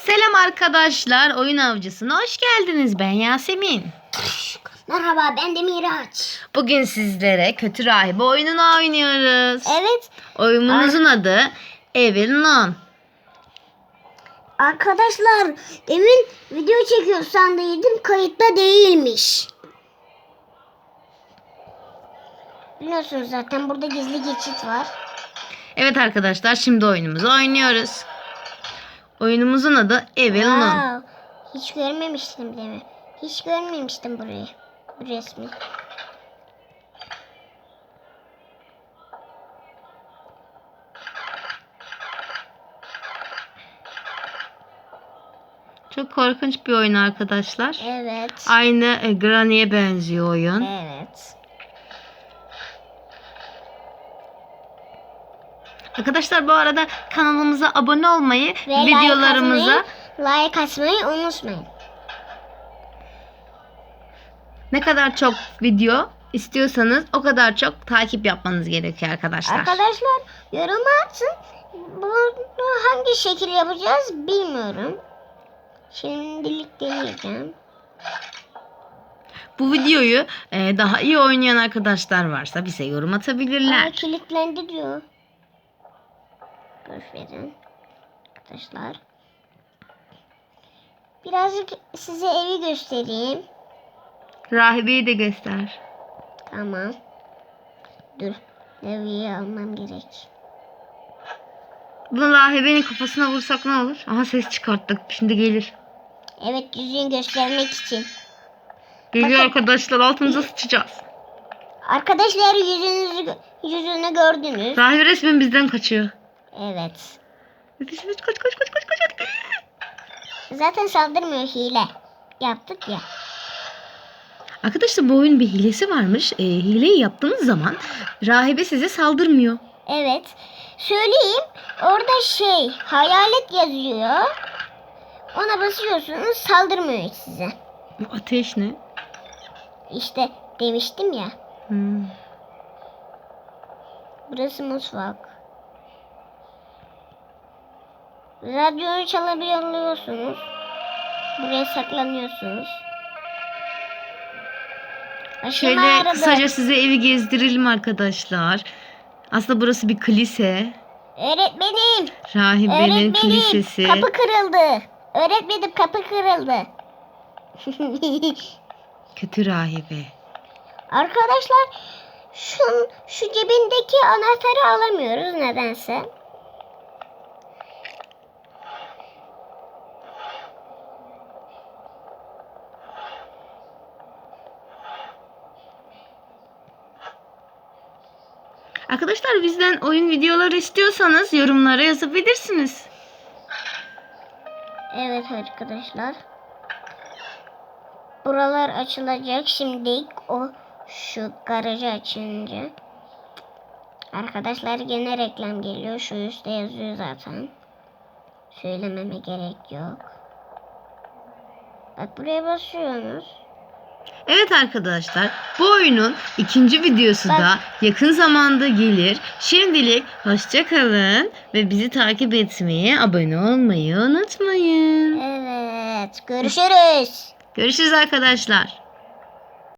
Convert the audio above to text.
Selam arkadaşlar. Oyun avcısına hoş geldiniz. Ben Yasemin. Merhaba ben de Miraç. Bugün sizlere kötü rahibe oyununu oynuyoruz. Evet Oyunumuzun adı Evil Nun. arkadaşlar demin video çekiyor sandıydım kayıtta değilmiş. Biliyorsunuz zaten burada gizli geçit var. Evet arkadaşlar şimdi oyunumuzu oynuyoruz. Oyunumuzun adı Evil Nun. Wow, hiç görmemiştim değil mi? Hiç görmemiştim burayı. Bu resmi. Çok korkunç bir oyun arkadaşlar. Evet. Aynı e, Granny'e benziyor oyun. Evet. Arkadaşlar bu arada kanalımıza abone olmayı, Ve videolarımıza like atmayı, like atmayı unutmayın. ne kadar çok video istiyorsanız o kadar çok takip yapmanız gerekiyor arkadaşlar. Arkadaşlar yorum atın. Bunu hangi şekil yapacağız bilmiyorum. Şimdilik deneyeceğim. Bu videoyu e, daha iyi oynayan arkadaşlar varsa bize yorum atabilirler. kilitlendi diyor. Boş verin. Arkadaşlar. Birazcık size evi göstereyim. Rahibeyi de göster. Tamam. Dur. Evi almam gerek. Bunu rahibenin kafasına vursak ne olur? Aha ses çıkarttık. Şimdi gelir. Evet yüzünü göstermek için. Geliyor Bakın. arkadaşlar altımıza sıçacağız. Arkadaşlar yüzünüzü yüzünü gördünüz. Rahibe resmen bizden kaçıyor. Evet. Yetişmiş kaç kaç kaç kaç kaç. Zaten saldırmıyor hile. Yaptık ya. Arkadaşlar bu oyunun bir hilesi varmış. E, hileyi yaptığınız zaman rahibe size saldırmıyor. Evet. Söyleyeyim. Orada şey hayalet yazıyor. Ona basıyorsunuz saldırmıyor hiç size. Bu ateş ne? İşte demiştim ya. Hmm. Burası mutfak. Radyoyu çalabiliyorsunuz. Buraya saklanıyorsunuz. Şöyle ağrıdı. kısaca size evi gezdirelim arkadaşlar. Aslında burası bir kilise. Öğretmenim. Rahibenin Öğretmenim. kilisesi. Kapı kırıldı. Öğretmenim kapı kırıldı. Kötü rahibe. Arkadaşlar şu, şu cebindeki anahtarı alamıyoruz nedense. Arkadaşlar bizden oyun videoları istiyorsanız yorumlara yazabilirsiniz. Evet arkadaşlar. Buralar açılacak. Şimdi o şu garajı açınca. Arkadaşlar gene reklam geliyor. Şu üstte yazıyor zaten. Söylememe gerek yok. Bak buraya basıyorsunuz. Evet arkadaşlar bu oyunun ikinci videosu da yakın zamanda gelir. Şimdilik hoşçakalın ve bizi takip etmeyi, abone olmayı unutmayın. Evet. Görüşürüz. Görüşürüz arkadaşlar.